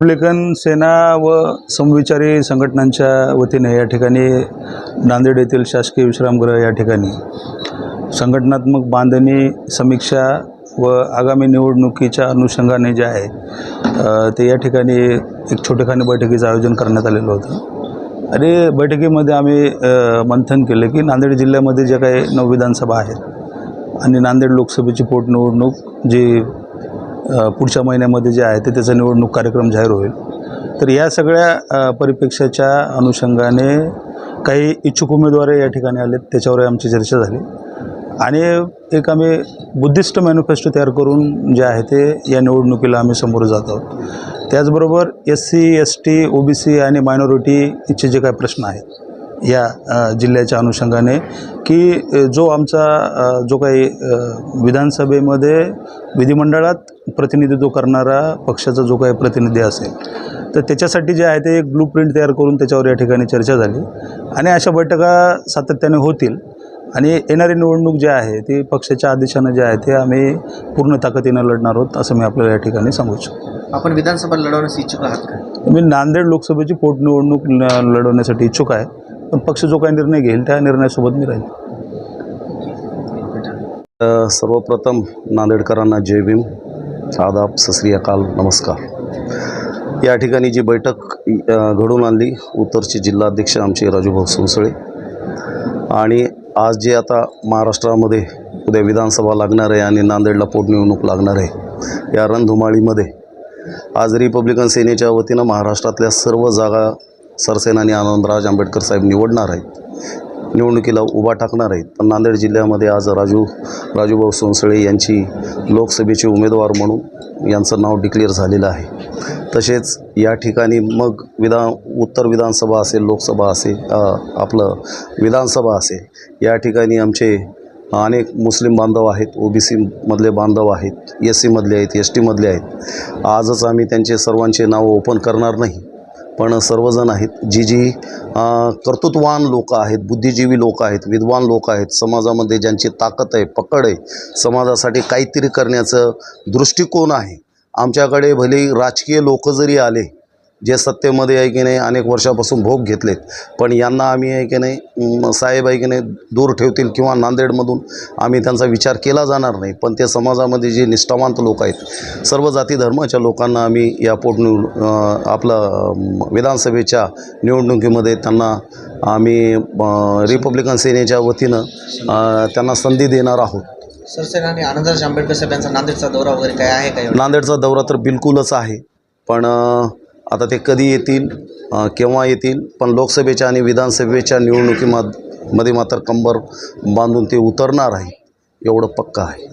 Republican सेना व समविचारी संघटनांच्या वतीने या ठिकाणी नांदेड येथील शासकीय विश्रामगृह या ठिकाणी संघटनात्मक बांधणी समीक्षा व आगामी निवडणुकीच्या अनुषंगाने जे आहे ते या ठिकाणी एक छोटेखानी बैठकीचं आयोजन करण्यात आलेलं होतं. आणि बैठकीमध्ये आम्ही मंथन केलं की नांदेड जिल्ह्यामध्ये ज्या काही नऊ विधानसभा आहेत आणि नांदेड लोकसभेची पोटनिवडणूक जी पुढच्या महिन्यामध्ये जे आहे ते त्याचा निवडणूक कार्यक्रम जाहीर होईल. तर या सगळ्या अ, अनुषंगाने काही इच्छुक उमेदवार या ठिकाणी आलेत त्याच्यावर आमची चर्चा झाली. आणि एक आम्ही बुद्धिस्ट मॅनिफेस्टो तयार करून जे आहे ते या निवडणुकीला आम्ही समोर जात आहोत. त्याचबरोबर S C S T O B C आणि मायनॉरिटीचे जे काही प्रश्न आहेत या जिल्ह्याच्या अनुषंगाने की जो आमचा जो काही विधानसभेमध्ये विधिमंडळात प्रतिनिधित्व करणारा पक्षाचा जो काही प्रतिनिधी असेल तर त्याच्यासाठी जे आहे ते एक ब्लू प्रिंट तयार करून त्याच्यावर या ठिकाणी चर्चा झाली. आणि अशा बैठका सातत्याने होतील. आणि येणारी निवडणूक जी आहे ती पक्षाच्या आदेशानं जे आहे ते आम्ही पूर्ण ताकदीनं लढणार आहोत असं मी आपल्याला या ठिकाणी सांगू शकतो आपण विधानसभा लढवण्यास इच्छुक आहात का? मी नांदेड लोकसभेची पोटनिवडणूक लढवण्यासाठी इच्छुक आहे. पण पक्ष जो काही निर्णय घेईल त्या निर्णयासोबत मी राहील. अ, सर्वप्रथम नांदेडकरांना जय भीम. आदाब सश्री अकाल नमस्कार. या ठिकाणी जी बैठक घडून आणली उत्तरचे जिल्हाध्यक्ष आमचे राजूभाऊ सोनसळे. आणि आज जे आता महाराष्ट्रामध्ये उद्या विधानसभा लागणार आहे आणि नांदेडला पोटनिवडणूक लागणार आहे या रणधुमाळीमध्ये आज रिपब्लिकन सेनेच्या वतीनं महाराष्ट्रातल्या सर्व जागा सरसेनानी आनंदराज आंबेडकर साहेब निवडणार आहेत. निवडणुकीला उभा टाकणार आहेत. पण नांदेड जिल्ह्यामध्ये आज राजू राजूभाऊ सोनसळे यांची लोकसभेचे उमेदवार म्हणून यांचं नाव डिक्लेअर झालेलं आहे. तसेच या ठिकाणी मग विधान उत्तर विधानसभा असेल लोकसभा असेल आपलं विधानसभा असेल या ठिकाणी आमचे अनेक मुस्लिम बांधव आहेत ओ बी सीमधले बांधव आहेत एस सीमधले आहेत एस टीमधले आहेत. आजच आम्ही त्यांचे सर्वांचे नावं ओपन करणार नाही. पण सर्वजण आहेत जी जी अ, कर्तृत्ववान लोक आहेत बुद्धिजीवी लोक आहेत विद्वान लोक आहेत समाजामध्ये ज्यांची ताकद आहे पकड आहे समाजासाठी काहीतरी करण्याचं दृष्टिकोन आहे. आमच्याकडे भले राजकीय लोक जरी आले जे सत्तेमध्ये आहे की नाही अनेक वर्षापासून भोग घेतलेत. पण यांना आम्ही आहे की नाही साहेब आहे की नाही दूर ठेवतील किंवा नांदेडमधून आम्ही त्यांचा विचार केला जाणार नाही. पण ते समाजामध्ये जे निष्ठावंत लोक आहेत सर्व जाती धर्माच्या लोकांना आम्ही या पोटनिव अं, आपलं विधानसभेच्या निवडणुकीमध्ये त्यांना आम्ही रिपब्लिकन सेनेच्या वतीनं त्यांना संधी देणार आहोत. सरसेनानी आनंदराज आंबेडकर साहेब यांचा नांदेडचा दौरा वगैरे काय आहे का नांदेडचा दौरा तर बिलकुलच आहे. पण आता ते कधी येतील? केव्हा येतील? पण लोकसभेच्या आणि विधानसभेच्या निवडणुकीमध्ये मात्र कंबर बांधून ते उतरणार आहे एवढं पक्का आहे.